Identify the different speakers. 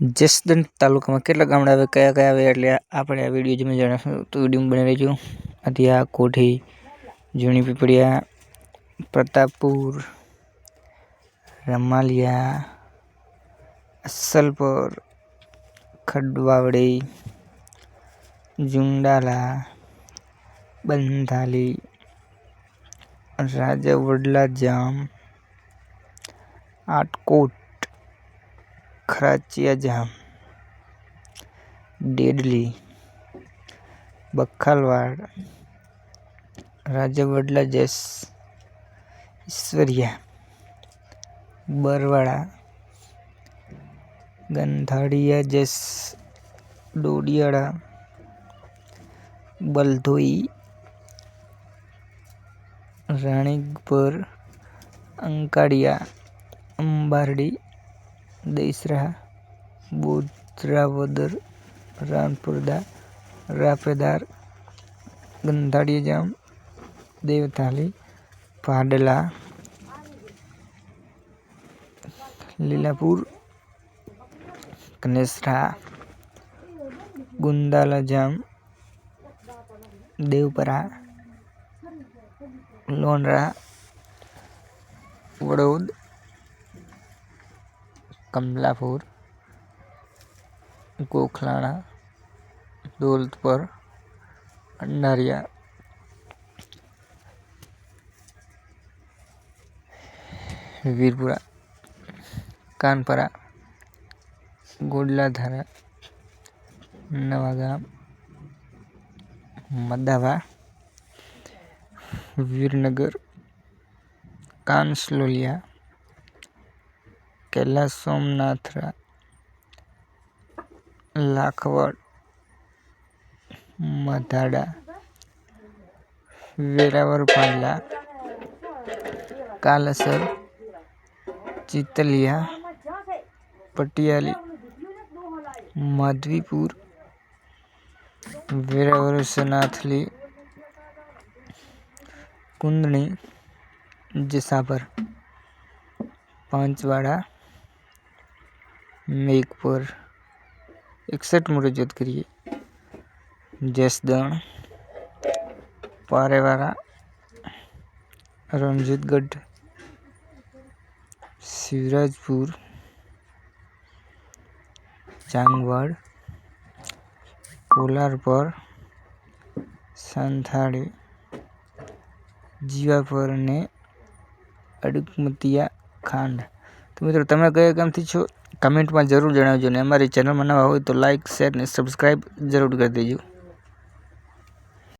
Speaker 1: જસદણ તાલુકામાં કેટલા ગામડા આવે કયા કયા આવે એટલે આપણે આ વિડીયો જેમાં જણાવશું તો વિડીયો બની રહેજો અધિયા કોઠી જૂની પીપળિયા પ્રતાપપુર રમાલિયા અસલપુર ખડવાવડી જુંડાલા બંધાલી રાજા વડલા જામ આટકોટ खराचिया डेडली बखालवाड़ राजावडला जैस ईश्वरिया बरवाड़ा गंधाड़िया जैस डोडियाड़ा बलधोई राणीपुर अंकाड़िया अंबारडी દૈસરા બોધરાવદર રાણપુરદા રાપેદાર ગંધાડિયા જામ દેવતાલી પાડલા લીલાપુર કનેસરા ગુંદાલા જામ દેવપરા લોનરા વડોદ कमलापुर गोखलाड़ा दौलतपुर भंडारिया वीरपुरा कानपरा गोडलाधारा नवागाम मदावा वीरनगर कांसलोलिया। कैलाश सोमनाथ लाखवड़ मधाड़ा वेरावर पाला कालसर चितलिया पटियाली माधवीपुर वेरावर सनाथली कुंदनी जसापर મેઘ એકસઠ એકસઠમું રજૂઆત કરીએ. જસદણ, પારેવારા, રણજીતગઢ શિવરાજપુર જાંગવાડ કોલારપર, સંથાળી, જીવાપર અને અડકમતિયા ખાંડ. તો મિત્રો, તમે કયા ગામથી છો? કમેન્ટમાં જરૂર જણાવજો ને અમારી ચેનલમાં નવા હોય તો લાઇક શેર ને સબસ્ક્રાઈબ જરૂર કરી દેજો.